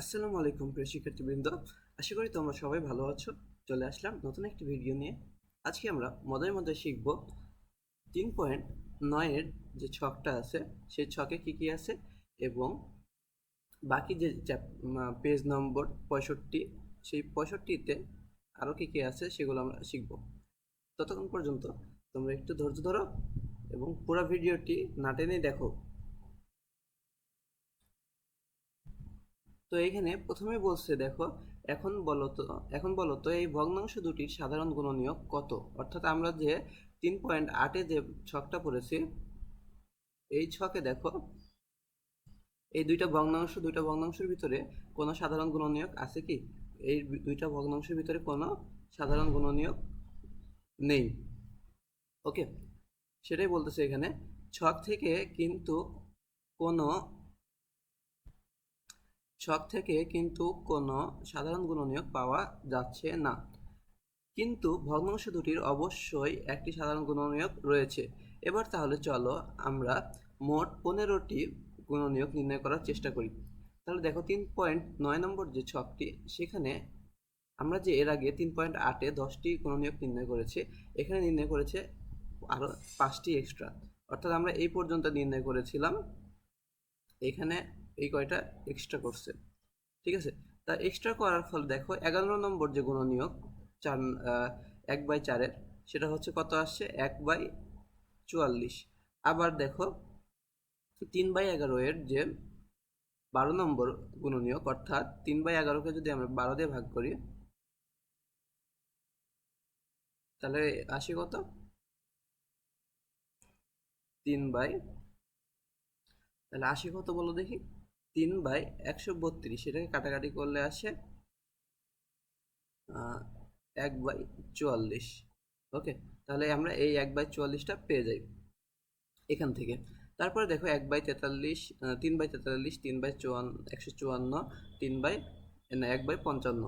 আসসালামু আলাইকুম প্রিয় শিক্ষার্থীবৃন্দ। আশা করি তোমরা সবাই ভালো আছো। চলে আসলাম নতুন একটি ভিডিও নিয়ে। আজকে আমরা মজার মধ্যে শিখব তিন পয়েন্ট নয়ের যে ছকটা আছে, সেই ছকে কি কি আছে এবং বাকি যে পেজ নম্বর পঁয়ষট্টি, সেই পঁয়ষট্টিতে আরও কী কী আছে সেগুলো আমরা শিখব। ততক্ষণ পর্যন্ত তোমরা একটু ধৈর্য ধরো এবং পুরো ভিডিওটি না টেনে দেখো। তো এখানে প্রথমে বলছে, দেখো, এখন বলো তো, এখন বলো তো, এই ভগ্নাংশ দুটির সাধারণ গুণনীয়ক কত? অর্থাৎ আমরা যে তিন পয়েন্ট আটে যে ছকটা পড়েছি, এই ছকে দেখো, এই দুইটা ভগ্নাংশ, দুইটা ভগ্নাংশের ভিতরে কোনো সাধারণ গুণনীয়ক আছে কি? এই দুইটা ভগ্নাংশের ভিতরে কোনো সাধারণ গুণনীয়ক নেই। ওকে? সেটাই বলতেছে এখানে, ছক থেকে কিন্তু কোনো ছক থেকে কিন্তু কোনো সাধারণ গুণনীয়ক পাওয়া যাচ্ছে না। কিন্তু ভগ্নাংশ দুটির অবশ্যই একটি সাধারণ গুণনীয়ক রয়েছে। এবার তাহলে চলো আমরা মোট পনেরোটি গুণনীয়ক নির্ণয় করার চেষ্টা করি। তাহলে দেখো তিন পয়েন্ট নয় নম্বর যে ছকটি, সেখানে আমরা যে এর আগে তিন পয়েন্ট আটে দশটি গুণনীয়ক নির্ণয় করেছি, এখানে নির্ণয় করেছে আরও পাঁচটি এক্সট্রা অর্থাৎ আমরা এই পর্যন্ত নির্ণয় করেছিলাম, এখানে এই কয়টা এক্সট্রা করছে। ঠিক আছে? তা এক্সট্রা করার ফলে দেখো, এগারো নম্বর যে গুণনীয়ক, চার এক বাই চারের, সেটা হচ্ছে কত আসছে? এক বাই চুয়াল্লিশ। আবার দেখো, তিন বাই এগারো এর যে বারো নম্বর গুণনীয়ক, অর্থাৎ তিন বাই এগারোকে যদি আমরা বারো দিয়ে ভাগ করি, তাহলে আসে কত? তিন বাই, তাহলে আশি কত বলো দেখি? তিন বাই একশো বত্রিশ, এটাকে কাটাকাটি করলে আসে এক বাই চুয়াল্লিশ। ওকে? তাহলে আমরা এই এক বাই চুয়াল্লিশটা পেয়ে যাই এখান থেকে। তারপরে দেখো এক বাই তেতাল্লিশ তিন বাই তেতাল্লিশ, তিন বাই চুয়ান্ন একশো চুয়ান্ন, তিন বাই না, এক বাই পঞ্চান্ন।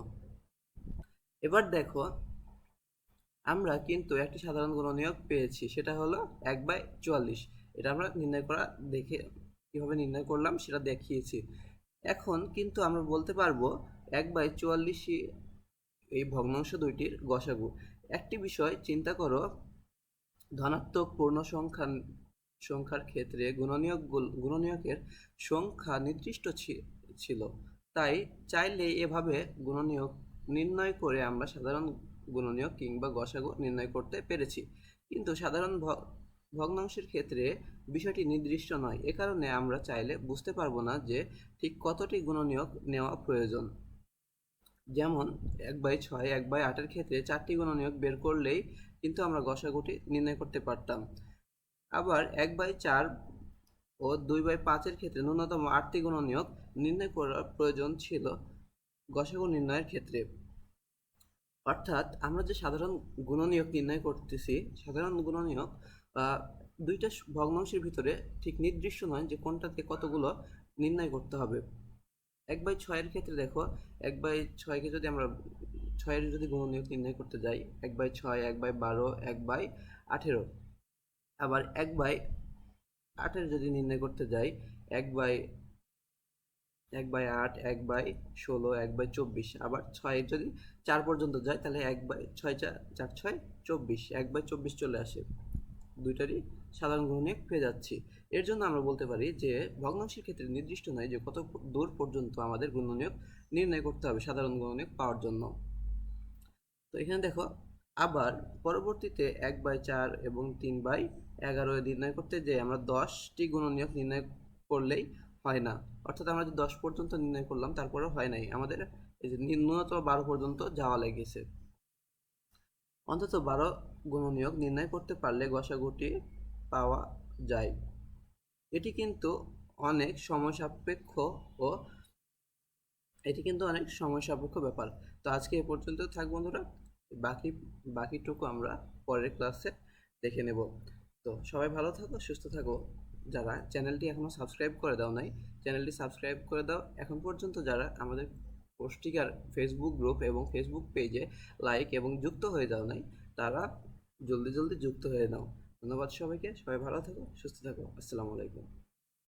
এবার দেখো, আমরা কিন্তু একটি সাধারণ গুণনীয়ক পেয়েছি, সেটা হলো এক বাই চুয়াল্লিশ। এটা আমরা নির্ণয় করা দেখে কীভাবে নির্ণয় করলাম সেটা দেখিয়েছি। এখন কিন্তু আমরা বলতে পারব এক বাই চুয়াল্লিশই এই ভগ্নাংশ দুইটির গসাগু। একটি বিষয় চিন্তা করো, ধনাত্মক পূর্ণ সংখ্যা সংখ্যার ক্ষেত্রে গুণনীয়ক গুণনীয়কের সংখ্যা নির্দিষ্ট ছিল। তাই চাইলে এভাবে গুণনীয়ক নির্ণয় করে আমরা সাধারণ গুণনীয়ক কিংবা গসাগু নির্ণয় করতে পেরেছি। কিন্তু সাধারণ ভগ্নাংশের ক্ষেত্রে বিষয়টি নির্দিষ্ট নয়। এ কারণে আমরা চাইলে বুঝতে পারব না যে ঠিক কতটি গুণনীয়ক নেওয়া প্রয়োজন। যেমন, এক বাই ছয়, এক বাই আটের ক্ষেত্রে চারটি গুণনীয়ক বের করলেই কিন্তু আমরা গসাগুটি নির্ণয় করতে পারতাম। আবার এক বাই চার ও দুই বাই পাঁচের ক্ষেত্রে ন্যূনতম আটটি গুণনীয়ক নির্ণয় করার প্রয়োজন ছিল গসাগু নির্ণয়ের ক্ষেত্রে। অর্থাৎ আমরা যে সাধারণ গুণনীয়ক নির্ণয় করতেছি, সাধারণ গুণনীয়ক দুইটা ভগ্নাংশের ভিতরে ঠিক নির্দিষ্ট নয় যে কোনটাতে কতগুলো নির্ণয় করতে হবে এক বাই ছয়ের ক্ষেত্রে দেখো এক বাই ছয়কে যদি আমরা ছয়ের যদি গুণনীয়ক নির্ণয় করতে যাই এক বাই ছয় এক বাই বারো এক বাই আঠেরো আবার এক বাই আটের যদি নির্ণয় করতে যাই এক বাই এক বাই আট এক বাই ষোলো এক বাই চব্বিশ আবার ছয় যদি চার পর্যন্ত যায় তাহলে এক বাই ছয় চার চার ছয় চব্বিশ এক বাই চব্বিশ চলে আসে দুইটারই সাধারণ গুণনীয়ক পেয়ে যাচ্ছি। এর জন্য আমরা বলতে পারি যে, ভগ্নাংশের ক্ষেত্রে নির্দিষ্ট নয় যে কত দূর পর্যন্ত আমাদের গুণনীয়ক নির্ণয় করতে হবে সাধারণ গুণনীয়ক পাওয়ার জন্য। তো এখানে দেখো, আবার পরবর্তীতে এক বাই চার এবং তিন বাই এগারো নির্ণয় করতে যে আমরা দশটি গুণনীয়ক নির্ণয় করলেই হয় না। অর্থাৎ আমরা যে দশ পর্যন্ত নির্ণয় করলাম, তারপরেও হয় নাই। আমাদের ন্যূনতম বারো পর্যন্ত যাওয়া লেগেছে। অন্তত বারো গুণনীয়ক নির্ণয় করতে পারলে গসাগুটি পাওয়া যায়। এটি কিন্তু অনেক সময় সাপেক্ষ ও এটি কিন্তু অনেক সময় সাপেক্ষ ব্যাপার। তো আজকে এ পর্যন্ত থাক বন্ধুরা, বাকি, বাকিটুকু আমরা পরের ক্লাসে দেখে নেব। তো সবাই ভালো থাকো, সুস্থ থাকো। যারা চ্যানেলটি এখনও সাবস্ক্রাইব করে দাও নাই, চ্যানেলটি সাবস্ক্রাইব করে দাও। এখন পর্যন্ত যারা আমাদের পুষ্টিকার ফেসবুক গ্রুপ এবং ফেসবুক পেজে লাইক এবং যুক্ত হয়ে যাও নাই, তারা জলদি জলদি যুক্ত হয়ে নাও। ধন্যবাদ সবাইকে, সবাই ভালো থাকো, সুস্থ থাকো। আসসালামু আলাইকুম।